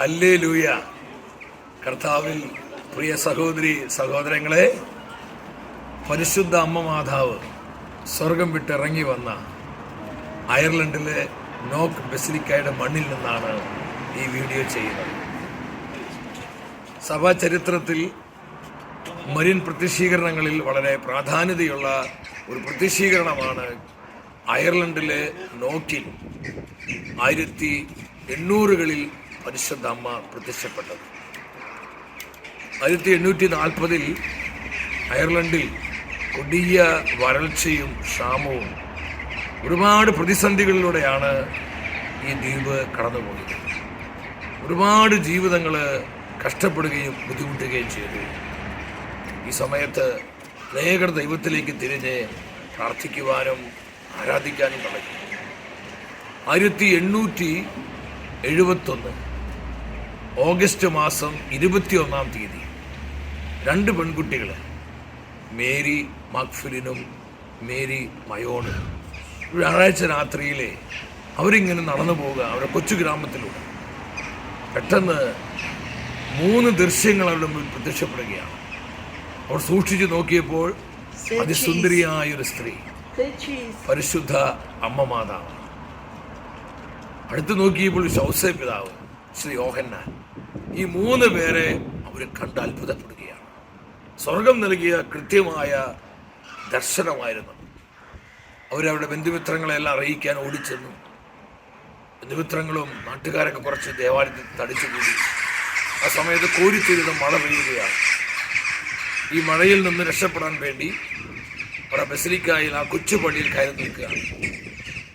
ഹല്ലേ ലൂയ കർത്താവിൽ പ്രിയ സഹോദരി സഹോദരങ്ങളെ പരിശുദ്ധ അമ്മ മാതാവ് സ്വർഗം വിട്ടിറങ്ങി വന്ന അയർലൻഡിലെ നോക്ക് ബെസിലിക്കയുടെ മണ്ണിൽ നിന്നാണ് ഈ വീഡിയോ ചെയ്യുന്നത്. സഭാ ചരിത്രത്തിൽ മരിയൻ പ്രതിഷീകരണങ്ങളിൽ വളരെ പ്രാധാന്യതയുള്ള ഒരു പ്രതിഷീകരണമാണ് അയർലൻഡിലെ നോക്കിൽ ആയിരത്തി എണ്ണൂറുകളിൽ പരിശുദ്ധ അമ്മ പ്രത്യക്ഷപ്പെട്ടത്. ആയിരത്തി എണ്ണൂറ്റി നാൽപ്പതിൽ അയർലൻഡിൽ കൊടിയ വരൾച്ചയും ക്ഷാമവും ഒരുപാട് പ്രതിസന്ധികളിലൂടെയാണ് ഈ ദ്വീപ് കടന്നുപോയത്. ഒരുപാട് ജീവിതങ്ങൾ കഷ്ടപ്പെടുകയും ബുദ്ധിമുട്ടുകയും ചെയ്തു. ഈ സമയത്ത് അനേകർ ദൈവത്തിലേക്ക് തിരിഞ്ഞ് പ്രാർത്ഥിക്കുവാനും ആരാധിക്കാനും തുടങ്ങി. ആയിരത്തി എണ്ണൂറ്റി എഴുപത്തൊന്ന് ഓഗസ്റ്റ് മാസം ഇരുപത്തിയൊന്നാം തീയതി. രണ്ട് പെൺകുട്ടികൾ മേരി മക്ഫിലിനും മേരി മയോണും. വ്യാഴാഴ്ച രാത്രിയിലെ അവരിങ്ങനെ നടന്നു പോവുക അവരുടെ കൊച്ചു ഗ്രാമത്തിലൂടെ. പെട്ടെന്ന് മൂന്ന് ദൃശ്യങ്ങൾ അവരുടെ മുമ്പിൽ പ്രത്യക്ഷപ്പെടുകയാണ്. അവർ സൂക്ഷിച്ചു നോക്കിയപ്പോൾ അതിസുന്ദരിയായൊരു സ്ത്രീ പരിശുദ്ധ അമ്മ മാതാവ്. അടുത്ത് നോക്കിയപ്പോൾ ശൗസ പിതാവ് ശ്രീ യോഹന്നാൻ. ഈ മൂന്ന് പേരെ അവർ കണ്ട് അത്ഭുതപ്പെടുകയാണ്. സ്വർഗം നൽകിയ കൃത്യമായ ദർശനമായിരുന്നു. അവരവരുടെ ബന്ധുമിത്രങ്ങളെല്ലാം അറിയിക്കാൻ ഓടിച്ചെന്നു. ബന്ധുമിത്രങ്ങളും നാട്ടുകാരൊക്കെ കുറച്ച് ദേവാലയത്തിൽ തടിച്ചു കൂടി. ആ സമയത്ത് കോരിത്തിരുന്ന മഴ പെയ്യുകയാണ്. ഈ മഴയിൽ നിന്ന് രക്ഷപ്പെടാൻ വേണ്ടി അവിടെ ബസലിക്കായിൽ ആ കൊച്ചു പള്ളിയിൽ കയറി നിൽക്കുകയാണ്.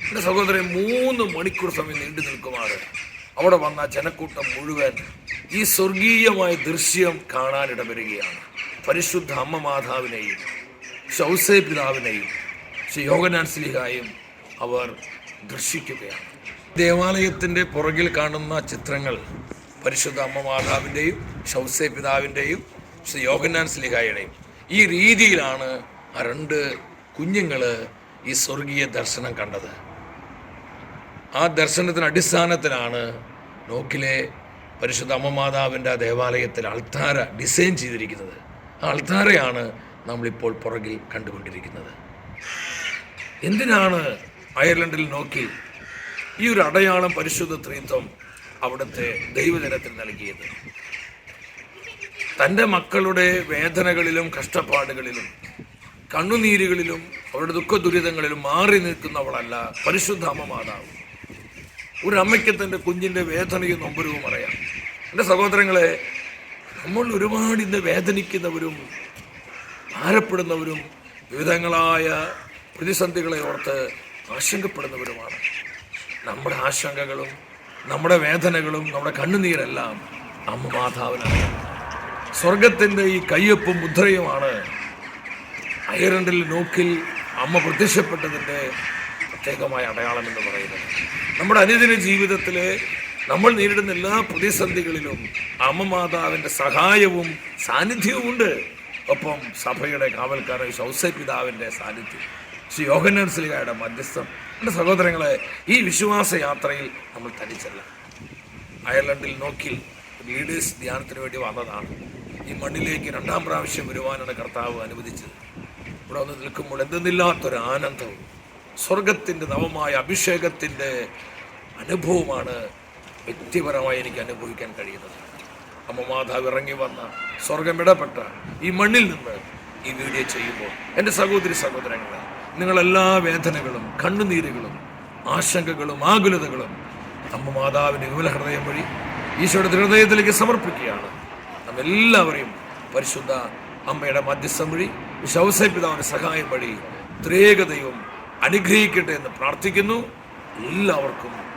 എന്റെ സഹോദരൻ മൂന്ന് മണിക്കൂർ സമയം നീണ്ടു നിൽക്കുമാറ്. അവിടെ വന്ന ജനക്കൂട്ടം മുഴുവൻ ഈ സ്വർഗീയമായ ദൃശ്യം കാണാനിട വരികയാണ് പരിശുദ്ധ അമ്മ മാതാവിനെയും ശൗസേ പിതാവിനെയും ശ്രീ യോഗനാൻ സ്ലിഹായും അവർ ദർശിക്കുകയാണ്. ദേവാലയത്തിന്റെ പുറകിൽ കാണുന്ന ചിത്രങ്ങൾ പരിശുദ്ധ അമ്മ മാതാവിന്റെയും ശൗസേ പിതാവിന്റെയും ശ്രീ യോഗനാൻ സ്ലിഹായുടെയും. ഈ രീതിയിലാണ് ആ രണ്ട് കുഞ്ഞുങ്ങൾ ഈ സ്വർഗീയ ദർശനം കണ്ടത്. ആ ദർശനത്തിന് അടിസ്ഥാനത്തിലാണ് നോക്കിലെ പരിശുദ്ധ അമ്മമാതാവിന്റെ ആ ദേവാലയത്തിൽ അൾത്താര ഡിസൈൻ ചെയ്തിരിക്കുന്നത്. ആ അൾത്താരയാണ് നമ്മളിപ്പോൾ പുറകിൽ കണ്ടുകൊണ്ടിരിക്കുന്നത്. എന്തിനാണ് അയർലൻഡിൽ നോക്കി ഈ ഒരു അടയാളം പരിശുദ്ധ ത്രീത്വം അവിടുത്തെ ദൈവജനത്തിൽ നൽകിയത്? തന്റെ മക്കളുടെ വേദനകളിലും കഷ്ടപ്പാടുകളിലും കണ്ണുനീരുകളിലും അവരുടെ ദുഃഖ ദുരിതങ്ങളിലും മാറി നിൽക്കുന്നവളല്ല പരിശുദ്ധ അമ്മ മാതാവ്. ഒരു അമ്മയ്ക്ക് തന്റെ കുഞ്ഞിന്റെ വേദനയും നൊമ്പരവും അറിയാം എന്റെ സഹോദരങ്ങളെ നമ്മൾ ഒരുപാട് ഇന്ന് വേദനിക്കുന്നവരും ഭാരപ്പെടുന്നവരും വിവിധങ്ങളായ പ്രതിസന്ധികളെ ഓർത്ത് ആശങ്കപ്പെടുന്നവരുമാണ്. നമ്മുടെ ആശങ്കകളും നമ്മുടെ വേദനകളും നമ്മുടെ കണ്ണുനീരെല്ലാം അമ്മ മാതാവിനാണ് സ്വർഗത്തിന്റെ ഈ കയ്യൊപ്പും മുദ്രയുമാണ് അയറണ്ടിൽ നോക്കിൽ അമ്മ പ്രത്യക്ഷപ്പെട്ടതിന്റെ പ്രത്യേകമായ അടയാളം എന്ന് പറയുന്നത്. നമ്മുടെ അനുദിന ജീവിതത്തിൽ നമ്മൾ നേരിടുന്ന എല്ലാ പ്രതിസന്ധികളിലും അമ്മ മാതാവിന്റെ സഹായവും സാന്നിധ്യവും ഉണ്ട്. ഒപ്പം സഭയുടെ കാവൽക്കാരൻ ശൗസ പിതാവിന്റെ സാന്നിധ്യം. ശ്രീ യോഹന്നാൻ സ്ലിഹായുടെ മധ്യസ്ഥം. എന്റെ സഹോദരങ്ങളെ ഈ വിശ്വാസ യാത്രയിൽ നമ്മൾ തനിച്ചല്ല. അയർലൻഡിൽ നോക്കിൽ ലീഡേഴ്സ് ധ്യാനത്തിന് വേണ്ടി വന്നതാണ്. ഈ മണ്ണിലേക്ക് രണ്ടാം പ്രാവശ്യം വരുവാനാണ് കർത്താവ് അനുവദിച്ചത്. ഇവിടെ വന്ന് നിൽക്കുമ്പോൾ എന്തെന്നില്ലാത്തൊരു ആനന്ദവും സ്വർഗത്തിന്റെ നവമായ അഭിഷേകത്തിന്റെ അനുഭവമാണ് വ്യക്തിപരമായി എനിക്ക് അനുഭവിക്കാൻ കഴിയുന്നത്. അമ്മ മാതാവ് ഇറങ്ങി വന്ന സ്വർഗമിടപെട്ട ഈ മണ്ണിൽ നിന്ന് ഈ വീഡിയോ ചെയ്യുമ്പോൾ എന്റെ സഹോദരി സഹോദരങ്ങളെ നിങ്ങളെല്ലാ വേദനകളും കണ്ണുനീരുകളും ആശങ്കകളും ആകുലതകളും അമ്മ മാതാവിന്റെ വിമല ഹൃദയം വഴി ഈശോയുടെ ഹൃദയത്തിലേക്ക് സമർപ്പിക്കുകയാണ്. നമ്മെല്ലാവരെയും പരിശുദ്ധ അമ്മയുടെ മധ്യസ്ഥം വഴി ശവസ പിതാവിന്റെ സഹായം വഴി ത്രേകതയും അനുഗ്രഹിക്കട്ടെ എന്ന് പ്രാർത്ഥിക്കുന്നു. എല്ലാവർക്കും